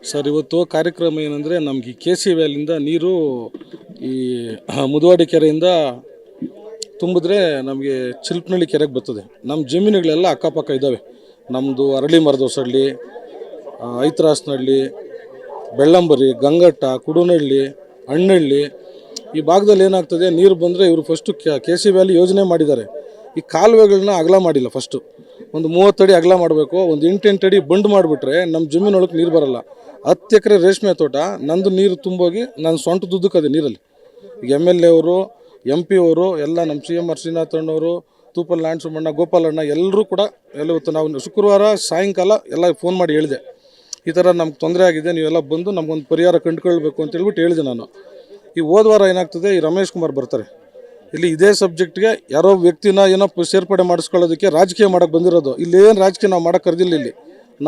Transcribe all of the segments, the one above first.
Sir, ಇವತ್ತು ಕಾರ್ಯಕ್ರಮ ಏನಂದರೆ ನಮಗೆ ಕೆ ಸಿ ವ್ಯಾಲಿಂದ ನೀರು ಈ ಮುದುವಾಡಿ ಕೆರೆಯಿಂದ ತುಂಬಿದ್ರೆ ನಮಗೆ ಚಿಲ್ಪನಹಳ್ಳಿ ಕೆರೆಗೆ ಬರ್ತದೆ. ನಮ್ಮ ಜಮೀನುಗಳೆಲ್ಲ ಅಕ್ಕಪಕ್ಕ ಇದ್ದಾವೆ ನಮ್ಮದು ಅರಳಿ ಮರದೋಸಳ್ಳಿ ಐತ್ರಾಸ್ನಹಳ್ಳಿ ಬೆಳ್ಳಂಬರಿ, ಗಂಗಟ್ಟ ಕುಡುನಹಳ್ಳಿ ಅಣ್ಣಹಳ್ಳಿ ಈ ಭಾಗದಲ್ಲಿ ಏನಾಗ್ತದೆ, ನೀರು ಬಂದರೆ ಇವರು ಫಸ್ಟು ಕೆ ಸಿ ವ್ಯಾಲಿ ಯೋಜನೆ ಮಾಡಿದ್ದಾರೆ. ಈ ಕಾಲುವೆಗಳನ್ನ ಅಗಲ ಮಾಡಿಲ್ಲ ಫಸ್ಟು ಒಂದು ಮೂವತ್ತಡಿ ಅಗಲ ಮಾಡಬೇಕು, ಒಂದು ಎಂಟೆಂಟು ಅಡಿ ಬಂಡ್ ಮಾಡಿಬಿಟ್ರೆ ನಮ್ಮ ಜಮೀನೊಳಗೆ ನೀರು ಬರಲ್ಲ. ಹತ್ತು ಎಕರೆ ರೇಷ್ಮೆ ತೋಟ, ನಂದು ನೀರು ತುಂಬೋಗಿ ನನ್ನ ಸೊಂಟ ದುದ್ದಕ್ಕದೆ ನೀರಲ್ಲಿ. ಈಗ ಎಂ ಎಲ್ ಎ ಅವರು, ಎಂ ಪಿ ಅವರು, ಎಲ್ಲ ನಮ್ಮ ಸಿ ಎಂ ಆರ್ ಶ್ರೀನಾಥಣ್ಣವರು ತೂಪಲ್ ಲ್ಯಾಂಡ್ ಸುಮಣ್ಣ ಗೋಪಾಲಣ್ಣ ಎಲ್ಲರೂ ಕೂಡ ಎಲ್ಲ ಇವತ್ತು ನಾವು ಶುಕ್ರವಾರ, ಸಾಯಂಕಾಲ ಎಲ್ಲ ಫೋನ್ ಮಾಡಿ ಹೇಳಿದೆ. ಈ ಥರ ನಮ್ಗೆ ತೊಂದರೆ ಆಗಿದೆ, ನೀವೆಲ್ಲ ಬಂದು ನಮಗೊಂದು ಪರಿಹಾರ ಕಂಡುಕೊಳ್ಬೇಕು ಅಂತ ಹೇಳ್ಬಿಟ್ಟು ಹೇಳಿದೆ ನಾನು. ಈ ಹೋದ್ವಾರ ಏನಾಗ್ತದೆ, ಈ ರಮೇಶ್ ಕುಮಾರ್ ಬರ್ತಾರೆ. ಇಲ್ಲಿ ಇದೇ ಸಬ್ಜೆಕ್ಟ್ಗೆ ಯಾರೋ ವ್ಯಕ್ತಿನ ಏನೋ ಸೇರ್ಪಡೆ ಮಾಡಿಸ್ಕೊಳ್ಳೋದಕ್ಕೆ ರಾಜಕೀಯ ಮಾಡಕ್ಕೆ ಬಂದಿರೋದು. ಇಲ್ಲಿ ಏನು ರಾಜಕೀಯ ನಾವು ಮಾಡೋಕ್ಕೆ ಕರೆದಿಲ್ಲ ಇಲ್ಲಿ.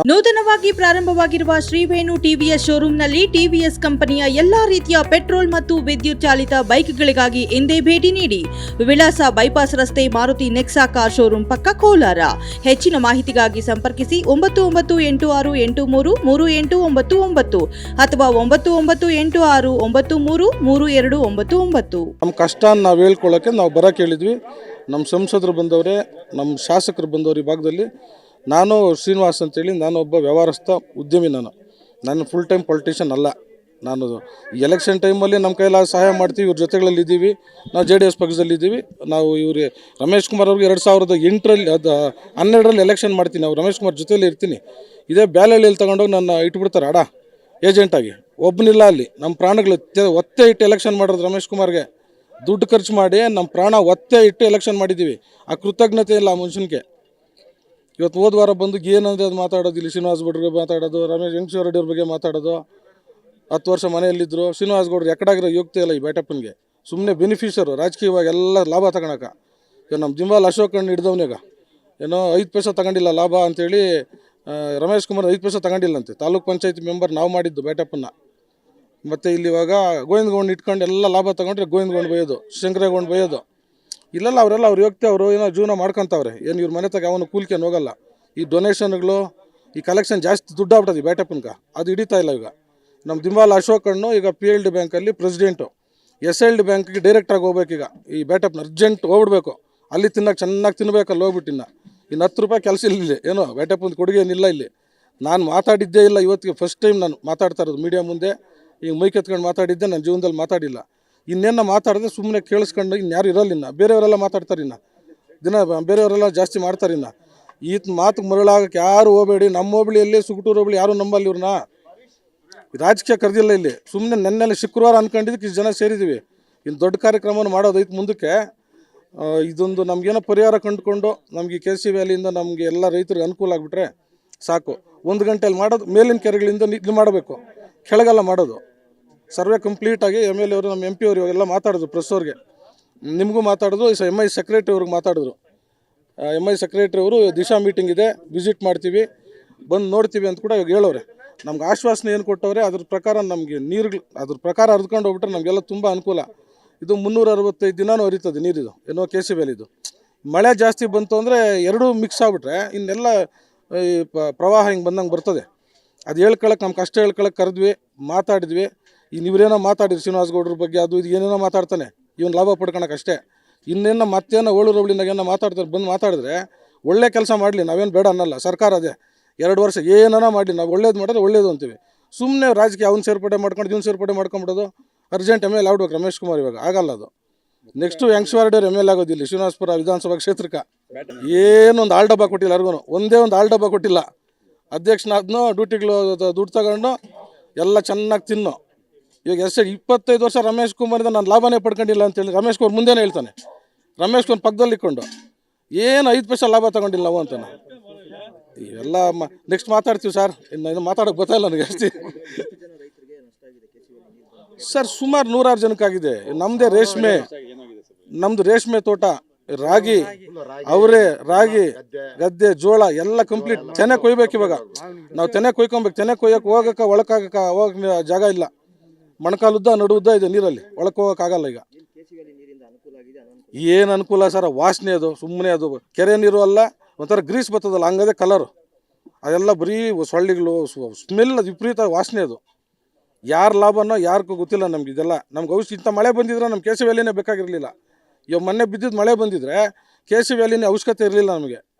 ನೂತನವಾಗಿ ಪ್ರಾರಂಭವಾಗಿರುವ ಶ್ರೀವೇಣು ಟಿವಿಎಸ್ ಶೋರೂಮ್ನಲ್ಲಿ ಟಿವಿಎಸ್ ಕಂಪನಿಯ ಎಲ್ಲಾ ರೀತಿಯ ಪೆಟ್ರೋಲ್ ಮತ್ತು ವಿದ್ಯುತ್ ಚಾಲಿತ ಬೈಕ್ಗಳಿಗಾಗಿ ಎಂದೇ ಭೇಟಿ ನೀಡಿ ವಿಳಾಸ ಬೈಪಾಸ್ ರಸ್ತೆ ಮಾರುತಿ ನೆಕ್ಸಾ ಕಾರ್ ಶೋರೂಮ್ ಪಕ್ಕ ಕೋಲಾರ. ಹೆಚ್ಚಿನ ಮಾಹಿತಿಗಾಗಿ ಸಂಪರ್ಕಿಸಿ ಒಂಬತ್ತು ಒಂಬತ್ತು ಎಂಟು ಆರು ಎಂಟು ಮೂರು ಮೂರು ಎಂಟು ಒಂಬತ್ತು ಒಂಬತ್ತು ಅಥವಾ ಒಂಬತ್ತು ಒಂಬತ್ತು ಎಂಟು ಆರು ಒಂಬತ್ತು ಮೂರು ಮೂರು ಎರಡು ಒಂಬತ್ತು ಒಂಬತ್ತು. ನಮ್ಮ ಕಷ್ಟ ನಾವು ಹೇಳ್ಕೊಳ್ಳೋಕೆ ನಾವು ಬರೋಕೆ ಹೇಳಿದ್ವಿ ನಮ್ಮ ಸಂಸದರು ಬಂದವರೇ ನಮ್ಮ ಶಾಸಕರು ಬಂದವರು ಈ ಭಾಗದಲ್ಲಿ. ನಾನು ಶ್ರೀನಿವಾಸ್ ಅಂತೇಳಿ ನಾನು ಒಬ್ಬ ವ್ಯವಹಾರಸ್ಥ ಉದ್ಯಮಿ ನಾನು. ನಾನು ಫುಲ್ ಟೈಮ್ ಪೊಲಿಟಿಷಿಯನ್ ಅಲ್ಲ. ನಾನು ಎಲೆಕ್ಷನ್ ಟೈಮಲ್ಲಿ ನಮ್ಮ ಕೈಯಲ್ಲಿ ಸಹಾಯ ಮಾಡ್ತೀವಿ, ಇವ್ರ ಜೊತೆಗಳಲ್ಲಿ ಇದ್ದೀವಿ. ನಾವು ಜೆ ಡಿ ಎಸ್ ಪಕ್ಷದಲ್ಲಿದ್ದೀವಿ ನಾವು ಇವ್ರಿಗೆ ರಮೇಶ್ ಕುಮಾರ್ ಅವ್ರಿಗೆ ಎರಡು ಸಾವಿರದ ಎಂಟರಲ್ಲಿ ಅದು ಹನ್ನೆರಡರಲ್ಲಿ ಎಲೆಕ್ಷನ್ ಮಾಡ್ತೀನಿ. ನಾವು ರಮೇಶ್ ಕುಮಾರ್ ಜೊತೆಯಲ್ಲಿ ಇರ್ತೀನಿ. ಇದೇ ಬ್ಯಾಲೆಲ್ಲಿ ತಗೊಂಡೋಗಿ ನನ್ನ ಇಟ್ಬಿಡ್ತಾರೆ ಅಡ ಏಜೆಂಟಾಗಿ ಒಬ್ಬನಿಲ್ಲ ಅಲ್ಲಿ. ನಮ್ಮ ಪ್ರಾಣಗಳು ಒತ್ತೆ ಇಟ್ಟು ಎಲೆಕ್ಷನ್ ಮಾಡೋದು ರಮೇಶ್ ಕುಮಾರ್ಗೆ. ದುಡ್ಡು ಖರ್ಚು ಮಾಡಿ ನಮ್ಮ ಪ್ರಾಣ ಒತ್ತೆ ಇಟ್ಟು ಎಲೆಕ್ಷನ್ ಮಾಡಿದ್ದೀವಿ. ಆ ಕೃತಜ್ಞತೆ ಇಲ್ಲ ಆ ಮನುಷ್ಯನಿಗೆ. ಇವತ್ತು ಹೋದ ವಾರ ಬಂದು ಏನಂದ್ರೆ ಅದು ಮಾತಾಡೋದು ಇಲ್ಲಿ ಶ್ರೀನಿವಾಸ್ ಭಟ್ರಿಗೆ ಮಾತಾಡೋದು, ರಮೇಶ್ ವೆಂಕಟೇಶ್ವರ ರೆಡ್ಡಿ ಅವ್ರ ಬಗ್ಗೆ ಮಾತಾಡೋದು. ಹತ್ತು ವರ್ಷ ಮನೆಯಲ್ಲಿದ್ದರು ಶ್ರೀನಿವಾಸ್ ಗೌಡ್ರು ಎಕ್ಕಡಾಗಿರೋ ಯೋಗ್ಯತೆ ಇಲ್ಲ ಈ ಬೇಟಪ್ಪನಿಗೆ. ಸುಮ್ಮನೆ ಬೆನಿಫಿಷರು ರಾಜಕೀಯವಾಗಿ ಎಲ್ಲ ಲಾಭ ತಗೊಳಕ ಇವಾಗ ನಮ್ಮ ಜಿಂಬಾಲ್ ಅಶೋಕ್ ಹಣ್ಣು ಹಿಡ್ದವನಿಗ. ಏನೋ ಐದು ಪೈಸೆ ತಗೊಂಡಿಲ್ಲ ಲಾಭ ಅಂತೇಳಿ ರಮೇಶ್ ಕುಮಾರ್ ಐದು ಪೈಸೆ ತಗೊಂಡಿಲ್ಲಂತೆ. ತಾಲೂಕ್ ಪಂಚಾಯತಿ ಮೆಂಬರ್ ನಾವು ಮಾಡಿದ್ದು ಬೇಟಪ್ಪನ್ನ. ಮತ್ತು ಇಲ್ಲಿ ಇವಾಗ ಗೋವಿಂದಗೌಂಡ್ ಇಟ್ಕೊಂಡು ಎಲ್ಲ ಲಾಭ ತಗೊಂಡ್ರೆ ಗೋವಿಂದಗೌಂಡ್ ಬೈಯೋದು ಶಂಕರೇಗೌಂಡ್ ಬೈಯೋದು. ಇಲ್ಲೆಲ್ಲ, ಅವರೆಲ್ಲ ಅವ್ರು ವ್ಯಕ್ತಿ ಅವರು ಏನೋ ಜೀವನ ಮಾಡ್ಕೊತಾವ್ರೆ. ಏನು ಇವ್ರ ಮನೆ ತಗ ಅವನು ಕೂಲ್ಕೇನು ಹೋಗಲ್ಲ. ಈ ಡೊನೇಷನ್ಗಳು ಈ ಕಲೆಕ್ಷನ್ ಜಾಸ್ತಿ ದುಡ್ಡು ಆಗ್ಬಿಟ್ಟದೆ ಈ ಬೇಟಪ್ಪನ್ಕ ಅದು ಹಿಡಿತಾ ಇಲ್ಲ ಈಗ. ನಮ್ಮ ದಿಂಬಾಲ್ ಅಶೋಕ್ ಅಣ್ಣು, ಈಗ ಪಿ ಎಲ್ ಡಿ ಬ್ಯಾಂಕಲ್ಲಿ ಪ್ರೆಸಿಡೆಂಟು ಎಸ್ ಎಲ್ ಡಿ ಬ್ಯಾಂಕಿಗೆ ಡೈರೆಕ್ಟಾಗಿ ಹೋಗ್ಬೇಕೀಗ ಈ ಬೇಟಪ್ನ ಅರ್ಜೆಂಟ್ ಹೋಗ್ಬಿಡ್ಬೇಕು. ಅಲ್ಲಿ ತಿನ್ನೋಕೆ ಚೆನ್ನಾಗಿ ತಿನ್ಬೇಕಲ್ಲ ಹೋಗ್ಬಿಟ್ಟಿನ್ನ ಇನ್ನು. ಹತ್ತು ರೂಪಾಯಿ ಕೆಲಸ ಇಲ್ಲ ಏನೋ ಬೇಟಪ್ಪನ ಕೊಡುಗೆ ಏನಿಲ್ಲ ಇಲ್ಲಿ. ನಾನು ಮಾತಾಡಿದ್ದೇ ಇಲ್ಲ ಇವತ್ತಿಗೆ ಫಸ್ಟ್ ಟೈಮ್ ನಾನು ಮಾತಾಡ್ತಾ ಇರೋದು ಮೀಡಿಯಾ ಮುಂದೆ. ಈಗ ಮೈಕ್ ಎತ್ಕೊಂಡು ಮಾತಾಡಿದ್ದೆ ನನ್ನ ಜೀವನದಲ್ಲಿ ಮಾತಾಡಿಲ್ಲ. ಇನ್ನೇನ ಮಾತಾಡಿದ್ರೆ ಸುಮ್ಮನೆ ಕೇಳಿಸ್ಕೊಂಡು ಇನ್ಯಾರು ಯಾರು ಇನ್ನು. ಬೇರೆಯವರೆಲ್ಲ ಮಾತಾಡ್ತಾರೆ ಇನ್ನು. ದಿನ ಬೇರೆಯವರೆಲ್ಲ ಜಾಸ್ತಿ ಮಾಡ್ತಾರೆ ಇನ್ನು. ಈತ ಮಾತಿಗೆ ಮರಳಾಗಕ್ಕೆ ಯಾರು ಹೋಗಬೇಡಿ. ನಮ್ಮ ಹೋಬಳಿಯಲ್ಲಿ ಸುಗುಟೂರು ಹೋಬಳಿ ಯಾರು ನಂಬಲ್ಲಿ ಇವ್ರನ್ನ? ರಾಜಕೀಯ ಕರೆದಿಲ್ಲ ಇಲ್ಲಿ. ಸುಮ್ಮನೆ ನೆನ್ನೆಲ್ಲ ಶುಕ್ರವಾರ ಅನ್ಕೊಂಡಿದ್ದಕ್ಕೆ ಇಷ್ಟು ಜನ ಸೇರಿದ್ದೀವಿ ಇನ್ನು ದೊಡ್ಡ ಕಾರ್ಯಕ್ರಮವನ್ನು ಮಾಡೋದೈತೆ ಮುಂದಕ್ಕೆ. ಇದೊಂದು ನಮಗೇನೋ ಪರಿಹಾರ ಕಂಡುಕೊಂಡು ನಮಗೆ ಕೆ ಸಿ ವ್ಯಾಲಿಯಿಂದ ನಮಗೆ ಎಲ್ಲ ರೈತರಿಗೆ ಅನುಕೂಲ ಆಗಿಬಿಟ್ರೆ ಸಾಕು. ಒಂದು ಗಂಟೆಯಲ್ಲಿ ಮಾಡೋದು, ಮೇಲಿನ ಕೆರೆಗಳಿಂದ ಇದು ಮಾಡಬೇಕು. ಕೆಳಗೆಲ್ಲ ಮಾಡೋದು. ಸರ್ವೆ ಕಂಪ್ಲೀಟಾಗಿ ಎಂ ಎಲ್ ಎ ಅವರು ನಮ್ಮ ಎಂ ಪಿ ಅವರು ಇವಾಗೆಲ್ಲ ಮಾತಾಡಿದ್ರು ಪ್ರೆಸ್ ಅವ್ರಿಗೆ. ನಿಮಗೂ ಮಾತಾಡಿದ್ರು ಎಂ ಐ ಸೆಕ್ರೆಟ್ರಿ ಅವ್ರಿಗೆ ಮಾತಾಡಿದ್ರು. ಎಂ ಐ ಸೆಕ್ರೆಟ್ರಿ ಅವರು ದಿಶಾ ಮೀಟಿಂಗ್ ಇದೆ ವಿಸಿಟ್ ಮಾಡ್ತೀವಿ, ಬಂದು ನೋಡ್ತೀವಿ ಅಂತ ಕೂಡ ಇವಾಗ ಹೇಳೋರೆ ನಮ್ಗೆ ಆಶ್ವಾಸನೆ ಏನು ಕೊಟ್ಟವ್ರೆ, ಅದ್ರ ಪ್ರಕಾರ ನಮಗೆ ನೀರು ಅದ್ರ ಪ್ರಕಾರ ಹರಿದ್ಕೊಂಡು ಹೋಗ್ಬಿಟ್ರೆ ನಮಗೆಲ್ಲ ತುಂಬ ಅನುಕೂಲ. ಇದು ಮುನ್ನೂರ ಅರವತ್ತೈದು ದಿನಾನೂ ಹರಿತದೆ ನೀರಿದು, ಏನೋ ಕೆ ಸಿ ಇದು ಮಳೆ ಜಾಸ್ತಿ ಬಂತು ಅಂದರೆ ಎರಡೂ ಮಿಕ್ಸ್ ಆಗ್ಬಿಟ್ರೆ ಇನ್ನೆಲ್ಲ, ಈ ಪ್ರವಾಹ ಹಿಂಗೆ ಬಂದಂಗೆ ಬರ್ತದೆ. ಅದು ಹೇಳ್ಕೊಳಕ್ಕೆ ನಮ್ಮ ಕಷ್ಟ ಹೇಳ್ಕೊಳಕ್ಕೆ ಕರೆದ್ವಿ, ಮಾತಾಡಿದ್ವಿ. ಈ ನೀವ್ರೇನೋ ಮಾತಾಡಿದ್ರಿ ಶ್ರೀನಿವಾಸ್ ಗೌಡ್ರ ಬಗ್ಗೆ, ಅದು ಇದು ಏನೇನೋ ಮಾತಾಡ್ತಾನೆ. ಇವನು ಲಾಭ ಪಡ್ಕೊಳಕ್ಕೆ ಅಷ್ಟೇ. ಇನ್ನೇನೋ ಮತ್ತೇನೋ ಓಳು ರವಳಿನಾಗ ಏನೋ ಮಾತಾಡ್ತಾರೆ, ಬಂದು ಮಾತಾಡಿದ್ರೆ ಒಳ್ಳೆ ಕೆಲಸ ಮಾಡಲಿ, ನಾವೇನು ಬೇಡ ಅನ್ನಲ್ಲ, ಸರ್ಕಾರ ಅದೇ. ಎರಡು ವರ್ಷ ಏನೇನೋ ಮಾಡಲಿ, ನಾವು ಒಳ್ಳೇದು ಮಾಡಿದ್ರೆ ಒಳ್ಳೇದು ಅಂತೀವಿ. ಸುಮ್ಮನೆ ರಾಜಕೀಯ ಅವ್ನು ಸೇರ್ಪಡೆ ಮಾಡ್ಕೊಂಡು, ಇವ್ನು ಸೇರ್ಪಡೆ ಮಾಡ್ಕೊಂಬಿಡೋದು ಅರ್ಜೆಂಟ್ ಎಂ ಎಲ್ ಆಗ್ಬೇಕು ರಮೇಶ್ ಕುಮಾರ್ ಇವಾಗ, ಆಗಲ್ಲ ಅದು. ನೆಕ್ಸ್ಟು ಯಂಗ್ಸ್ವಾರ್ಡರ್ ಎಂ ಎಲ್ ಆಗೋದಿಲ್ಲ, ಶ್ರೀನಿವಾಸಪುರ ವಿಧಾನಸಭಾ ಕ್ಷೇತ್ರಕ್ಕೆ. ಏನೊಂದು ಆಲ್ ಡಬ್ಬ ಕೊಟ್ಟಿಲ್ಲ ಅರ್ಗೂ ಒಂದೇ ಒಂದು ಆಲ್ ಡಬ್ಬ ಕೊಟ್ಟಿಲ್ಲ ಅಧ್ಯಕ್ಷನಾದ್ನೋ ಡ್ಯೂಟಿಗಳು ದುಡ್ಡು ತಗೊಂಡು ಎಲ್ಲ ಚೆನ್ನಾಗಿ ತಿನ್ನು. ಇವಾಗ ಎಷ್ಟು ಇಪ್ಪತ್ತೈದು ವರ್ಷ ರಮೇಶ್ ಕುಮಾರಿಂದ ನಾನು ಲಾಭನೇ ಪಡ್ಕೊಂಡಿಲ್ಲ ಅಂತೇಳಿ ರಮೇಶ್ ಕುಮಾರ್ ಮುಂದೆನೇ ಹೇಳ್ತಾನೆ. ರಮೇಶ್ ಕುಮಾರ್ ಪಕ್ಕದಲ್ಲಿ ಇಟ್ಕೊಂಡು, ಏನು ಐದು ಪೈಸೆ ಲಾಭ ತಗೊಂಡಿಲ್ಲ ನಾವು ಅಂತಾನೆ ಇವೆಲ್ಲ ನೆಕ್ಸ್ಟ್ ಮಾತಾಡ್ತೀವಿ ಸರ್ ಇನ್ನು ಇದು ಮಾತಾಡೋಕೆ ಗೊತ್ತಾಯಿಲ್ಲ ನನಗೆ ಜಾಸ್ತಿ. ಸರ್ ಸುಮಾರು ನೂರಾರು ಜನಕ್ಕಾಗಿದೆ. ನಮ್ಮದೇ ರೇಷ್ಮೆ ನಮ್ಮದು ರೇಷ್ಮೆ ತೋಟ, ರಾಗಿ, ಅವರೇ ರಾಗಿ, ಗದ್ದೆ, ಜೋಳ, ಎಲ್ಲ ಕಂಪ್ಲೀಟ್ ತೆನೆ ಕೊಯ್ಬೇಕು ಇವಾಗ. ನಾವು ತೆನೆ ಕೊಯ್ಕೊಬೇಕು. ತೆನೆ ಕೊಯ್ಯಕ್ಕೆ ಹೋಗಕ್ಕೆ, ಒಳಕಾಗಕ್ಕೆ ಹೋಗಕ್ಕೆ ಜಾಗ ಇಲ್ಲ. ಮೊಣಕಾಲುದ್ದ ನಡುವುದ್ದ ಇದೆ ನೀರಲ್ಲಿ. ಒಳಕ್ಕೆ ಹೋಗೋಕ್ಕಾಗಲ್ಲ ಈಗ. ಏನು ಅನುಕೂಲ ಸರ್? ವಾಸನೆ ಅದು ಸುಮ್ಮನೆ ಅದು. ಕೆರೆ ನೀರು ಅಲ್ಲ ಒಂಥರ ಗ್ರೀಸ್ ಬರ್ತದಲ್ಲ ಹಂಗದೆ ಕಲರು. ಅದೆಲ್ಲ ಬರೀ ಸೊಳ್ಳೆಗಳು ಸ್ಮೆಲ್ ಅದು ವಿಪರೀತ ವಾಸನೆ ಅದು. ಯಾರ ಲಾಭನೋ ಯಾರಿಗೂ ಗೊತ್ತಿಲ್ಲ ನಮ್ಗೆ ಇದೆಲ್ಲ. ನಮ್ಗೆ ಔಷಧಿ ಇಂಥ ಮಳೆ ಬಂದಿದ್ರೆ ನಮ್ಮ ಕೆಸಿ ವ್ಯಾಲಿನೇ ಬೇಕಾಗಿರಲಿಲ್ಲ. ಇವಾಗ ಮೊನ್ನೆ ಬಿದ್ದಿದ್ದು ಮಳೆ ಬಂದಿದ್ರೆ ಕೆಸಿ ವ್ಯಾಲಿನೇ ಅವಶ್ಯಕತೆ ಇರಲಿಲ್ಲ ನಮಗೆ.